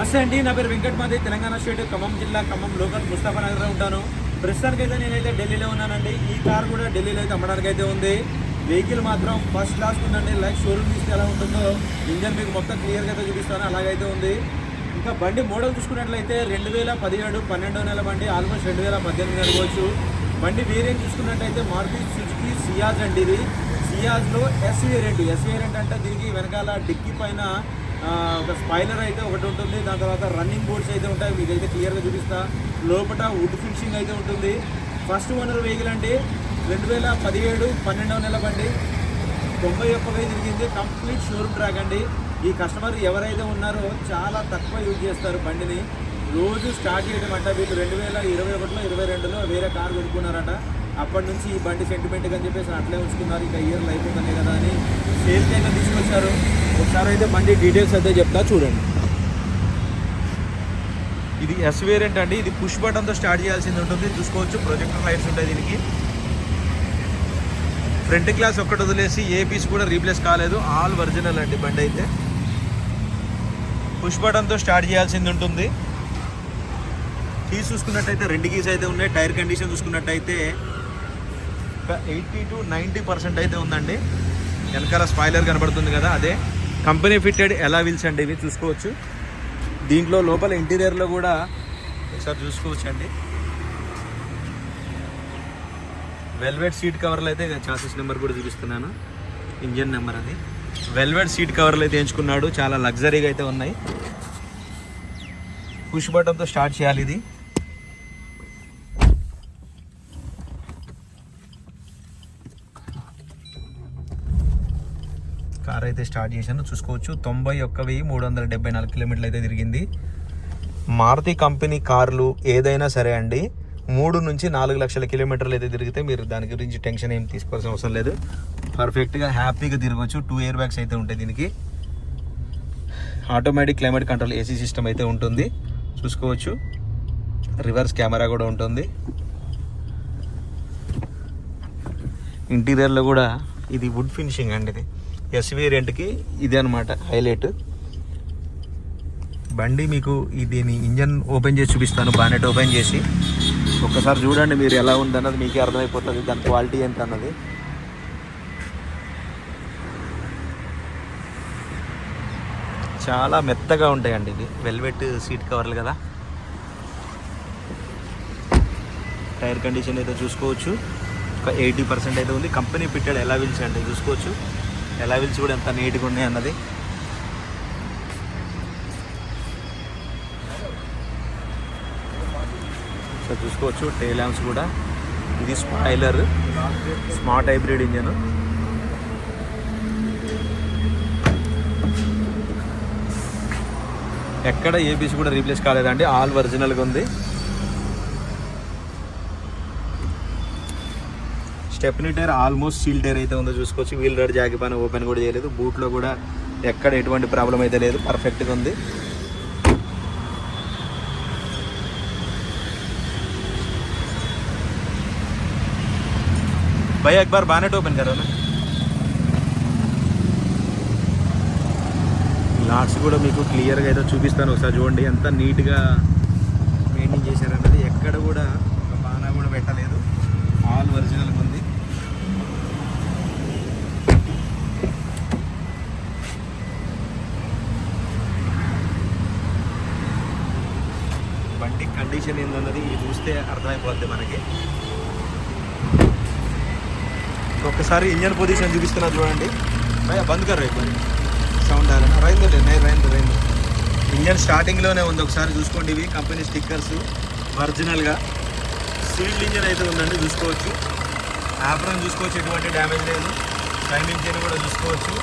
నమస్తే అండి. నా పేరు వెంకట్ మాది. తెలంగాణ స్టేట్ ఖమ్మం జిల్లా ఖమ్మం లోకల్ ముస్తాఫా నగర్లో ఉంటాను. ప్రస్తుతానికి అయితే నేనైతే ఢిల్లీలో ఉన్నానండి. ఈ కార్ కూడా ఢిల్లీలో అయితే అమ్మడానికి అయితే ఉంది. వెహికల్ మాత్రం ఫస్ట్ క్లాస్ ఉందండి. లైక్ షోరూమ్ తీస్తే ఎలా ఉంటుందో ఇంజన్ మీకు మొత్తం క్లియర్గా అయితే చూపిస్తాను. అలాగైతే ఉంది. ఇంకా బండి మోడల్ చూసుకున్నట్లయితే రెండు వేల పదిహేడు పన్నెండో నెల బండి. ఆల్మోస్ట్ రెండు వేల పద్దెనిమిది అనుకోవచ్చు. బండి వేరియంట్ చూసుకున్నట్టయితే మారుతి సుజుకి సియాజ్ అండి ఇది. సియాజ్లో ఎస్ వేరియంట్ ఎస్ వేరియంట్ అంటే దీనికి వెనకాల డిక్కీ పైన ఒక స్పైలర్ అయితే ఒకటి ఉంటుంది దాని తర్వాత రన్నింగ్ బోర్డ్స్ అయితే ఉంటాయి మీకు అయితే క్లియర్గా చూపిస్తా. లోపల వుడ్ ఫినిషింగ్ అయితే ఉంటుంది. ఫస్ట్ ఓనర్ వెహికల్ అండి రెండు వేల పదిహేడు పన్నెండవ నెల బండి. తొంభై ఒక్క తిరిగింది కంప్లీట్ షోరూమ్ ట్రాక్ అండి. ఈ కస్టమర్ ఎవరైతే ఉన్నారో చాలా తక్కువ యూజ్ చేస్తారు బండిని. రోజు స్టార్ట్ చేయడం అంట వీళ్ళు రెండు వేల ఇరవై ఒకటిలో ఇరవై రెండులో వేరే కార్ కొనుక్కున్నారట. అప్పటి నుంచి ఈ బండి సెంటిమెంట్ అని చెప్పేసి అట్లే ఉంచుకున్నారు. ఇక ఇయర్ లైఫ్ ఉందనే కదా అని సేల్ అయితే తీసుకొచ్చారు. ఒకసారి అయితే బండి డీటెయిల్స్ అయితే చెప్తా చూడండి. ఇది ఎస్ వేరియంట్ అండి. ఇది పుష్ బటన్తో స్టార్ట్ చేయాల్సింది ఉంటుంది. చూసుకోవచ్చు. ప్రొజెక్టర్ లైట్స్ ఉంటాయి దీనికి. ఫ్రంట్ గ్లాస్ ఒక్కటి వదిలేసి ఏ పీస్ కూడా రీప్లేస్ కాలేదు. ఆల్ ఒరిజినల్ అండి బండి అయితే. పుష్ బటన్తో స్టార్ట్ చేయాల్సింది ఉంటుంది. కీస్ చూసుకున్నట్టయితే రెండు కీస్ అయితే ఉన్నాయి. టైర్ కండిషన్ చూసుకున్నట్టయితే ఎయిటీ టు నైంటీ పర్సెంట్ అయితే ఉందండి. వెనకాల స్పాయిలర్ కనబడుతుంది కదా అదే. కంపెనీ ఫిట్టెడ్ ఎలా వీల్స్ అండి ఇవి చూసుకోవచ్చు. దీంట్లో లోపల ఇంటీరియర్లో కూడా ఒకసారి చూసుకోవచ్చు అండి వెల్వెట్ సీట్ కవర్లు అయితే చాసెస్ నెంబర్ కూడా చూపిస్తున్నాను. ఇంజన్ నెంబర్ అది. వెల్వెట్ సీట్ కవర్లు అయితే ఎంచుకున్నాడు. చాలా లగ్జరీగా అయితే ఉన్నాయి. పుష్ బటన్తో స్టార్ట్ చేయాలి ఇది. కార్ అయితే స్టార్ట్ చేశాను. చూసుకోవచ్చు. తొంభై ఒక్క వెయ్యి మూడు వందల డెబ్బై నాలుగు కిలోమీటర్లు అయితే తిరిగింది. మారుతి కంపెనీ కార్లు ఏదైనా సరే అండి మూడు నుంచి నాలుగు లక్షల కిలోమీటర్లు అయితే తిరిగితే మీరు దాని గురించి టెన్షన్ ఏం తీసుకోవాల్సిన అవసరం లేదు. పర్ఫెక్ట్గా హ్యాపీగా తిరగవచ్చు టూ ఇయర్ బ్యాగ్స్ అయితే ఉంటాయి దీనికి. Automatic climate control AC system అయితే ఉంటుంది. చూసుకోవచ్చు. రివర్స్ కెమెరా కూడా ఉంటుంది. ఇంటీరియర్లో కూడా ఇది వుడ్ ఫినిషింగ్ అండి ఇది. ఎస్ వేరియంట్కి ఇది అనమాట హైలైట్. బండి మీకు దీని ఇంజన్ ఓపెన్ చేసి చూపిస్తాను బానెట్ ఓపెన్ చేసి. ఒక్కసారి చూడండి మీరు ఎలా ఉందన్నది మీకే అర్థమైపోతుంది దాని క్వాలిటీ ఎంత అన్నది చాలా మెత్తగా ఉంటాయండి ఇది. వెల్వెట్ సీట్ కవర్లు కదా. టైర్ కండిషన్ అయితే చూసుకోవచ్చు. ఒక ఎయిటీ పర్సెంట్ అయితే ఉంది. కంపెనీ ఫిట్టెడ్ ఎలా అంటే చూసుకోవచ్చు. లెవెల్స్ కూడా ఎంత నీట్గా ఉన్నాయి అన్నది. సో చూసుకోవచ్చు టే ల్యాంప్స్ కూడా. ఇది స్పాయిలర్ స్మార్ట్ హైబ్రిడ్ ఇంజన్. ఎక్కడ ఏబీసీ కూడా రీప్లేస్ కాలేదండి ఆల్ ఒరిజినల్గా ఉంది. stepney tyre almost seal tyre అయితే ఉందో చూసుకోవచ్చు వీల్ రాడ్ జాగి పైన ఓపెన్ కూడా చేయలేదు బూట్లో కూడా ఎక్కడ ఎటువంటి ప్రాబ్లం అయితే లేదు పర్ఫెక్ట్గా ఉంది भाई एक बार बानेट ओपन करो ना లాక్స్ కూడా మీకు క్లియర్గా అయితే చూపిస్తాను ఒకసారి చూడండి ఎంత నీట్గా బండి కండిషన్ ఏందన్నది ఇది చూస్తే అర్థమైపోద్ది మనకి. ఒక్కసారి ఇంజన్ పొజిషన్ చూపిస్తున్నా చూడండి. భయ బంద్ కర్ అయిపోయింది. సౌండ్ ఆరన రైంది లేదు రైంది రైంది. ఇంజన్ స్టార్టింగ్లోనే ఉంది ఒకసారి చూసుకోండి ఇవి కంపెనీ స్టిక్కర్స్ ఒరిజినల్గా సీల్డ్ ఇంజన్ అయితే ఉందండి చూసుకోవచ్చు. యాప్రాన్ చూసుకోవచ్చు ఎటువంటి డ్యామేజ్ లేదు. టైమింగ్ చైన్ కూడా చూసుకోవచ్చు.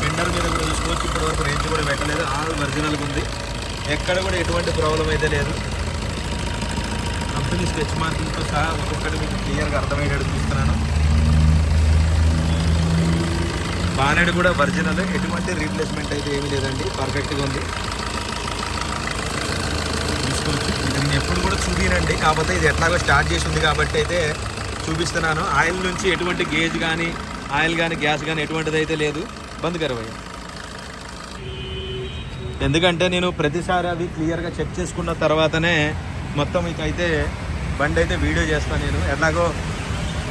ఫెండర్ మీద కూడా చూసుకోవచ్చు ఇప్పటివరకు రేంజ్ కూడా పెట్టలేదు. ఆల్ ఒరిజినల్గా ఉంది. ఎక్కడ కూడా ఎటువంటి ప్రాబ్లం అయితే లేదు. కంపెనీ స్కెచ్ మార్కింగ్తో సహా ఒక్కొక్కటి మీకు క్లియర్గా అర్థమయ్యేటట్టు చూస్తున్నాను. బానెడ్ కూడా ఒరిజినల్ ఎటువంటి రీప్లేస్మెంట్ అయితే ఏమీ లేదండి. పర్ఫెక్ట్గా ఉంది. చూసుకోవచ్చు ఇది నేను ఎప్పుడు కూడా చూపినండి కాకపోతే ఇది ఎట్లాగో స్టార్ట్ చేసి ఉంది కాబట్టి అయితే చూపిస్తున్నాను. ఆయిల్ నుంచి ఎటువంటి గేజ్ కానీ ఆయిల్ కానీ గ్యాస్ కానీ ఎటువంటిది అయితే లేదు. బంద్ కరవయ్యా ఎందుకంటే నేను ప్రతిసారి అది క్లియర్గా చెక్ చేసుకున్న తర్వాతనే మొత్తం ఇకైతే బండి అయితే వీడియో చేస్తాను నేను. ఎలాగో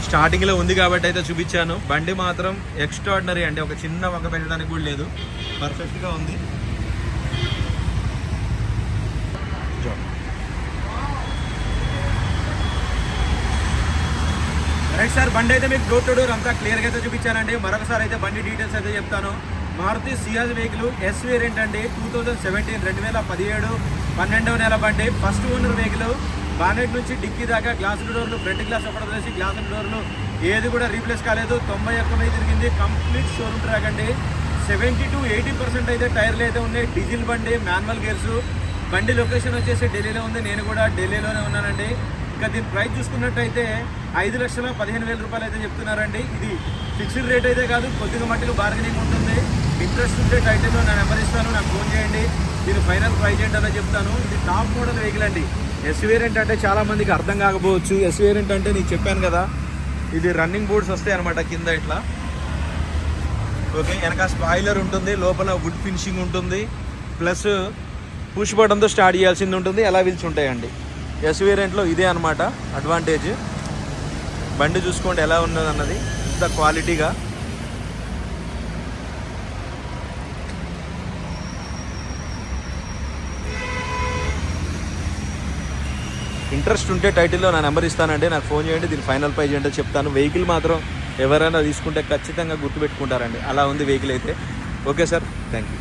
స్టార్టింగ్లో ఉంది కాబట్టి అయితే చూపించాను. బండి మాత్రం ఎక్స్ట్రాడినరీ అంటే ఒక చిన్న వంక పెట్టడానికి కూడా లేదు. పర్ఫెక్ట్గా ఉంది. రైట్ సార్ బండి అయితే మీకు డోర్ టు డోర్ అంతా క్లియర్గా అయితే చూపించానండి. మరొకసారి అయితే బండి డీటెయిల్స్ అయితే చెప్తాను. Maruti Ciaz vehicle S variant అండి. టూ థౌజండ్ సెవెంటీన్ రెండు వేల పదిహేడు పన్నెండవ నెల బండి. ఫస్ట్ ఓనర్ వెహికల్ బానెట్ నుంచి డిక్కీ దాకా గ్లాస్ డోర్లు ఫ్రంట్ గ్లాస్ ఒకటి వదిలేసి గ్లాస్ డోర్లు ఏది కూడా రీప్లేస్ కాలేదు. తొంభై ఒక్క మీద తిరిగింది. కంప్లీట్ షోరూమ్ ట్రాక్ అండి. సెవెంటీ టు ఎయిటీ పర్సెంట్ అయితే టైర్లు అయితే ఉన్నాయి. డీజిల్ బండి మాన్యువల్ గేర్స్ బండి లొకేషన్ వచ్చేసి ఢిల్లీలో ఉంది. నేను కూడా ఢిల్లీలోనే ఉన్నానండి. ఇంకా దీని ప్రైస్ చూసుకున్నట్టయితే ఐదు లక్షల పదిహేను వేల రూపాయలు అయితే చెప్తున్నారండి. ఇది ఫిక్స్డ్ రేట్ అయితే కాదు. కొద్దిగా మట్టిలో బార్గెనింగ్ ఉంటుంది. ఇంట్రెస్ట్ ఉంటే టైటిల్లో నా నెంబర్ ఇస్తాను నాకు ఫోన్ చేయండి. మీరు ఫైనల్ ప్రైస్ ఏంటో చెప్తాను. ఇది టాప్ మోడల్ వెహికల్ అండి. ఎస్ వేరియంట్ అంటే చాలా మందికి అర్థం కాకపోవచ్చు. ఎస్ వేరియంట్ అంటే నీకు చెప్పాను కదా ఇది రన్నింగ్ బోర్డ్స్ వస్తాయి అనమాట కింద ఇట్లా. ఓకే వెనక స్పాయిలర్ ఉంటుంది లోపల వుడ్ ఫినిషింగ్ ఉంటుంది. ప్లస్ పుష్ బటన్తో స్టార్ట్ చేయాల్సింది ఉంటుంది ఎలా వీల్స్ ఉంటాయండి. ఎస్ వేరియంట్లో ఇదే అనమాట అడ్వాంటేజ్ బండి చూసుకోండి ఎలా ఉన్నది అన్నది ఇంత క్వాలిటీగా ఇంట్రెస్ట్ ఉంటే టైటిల్లో నా నెంబర్ ఇస్తానండి నాకు ఫోన్ చేయండి దీని ఫైనల్ ప్రైజ్ ఏంటో చెప్తాను. వెహికల్ మాత్రం ఎవరైనా తీసుకుంటే ఖచ్చితంగా గుర్తుపెట్టుకుంటారండి. అలా ఉంది వెహికల్ అయితే. Okay sir thank you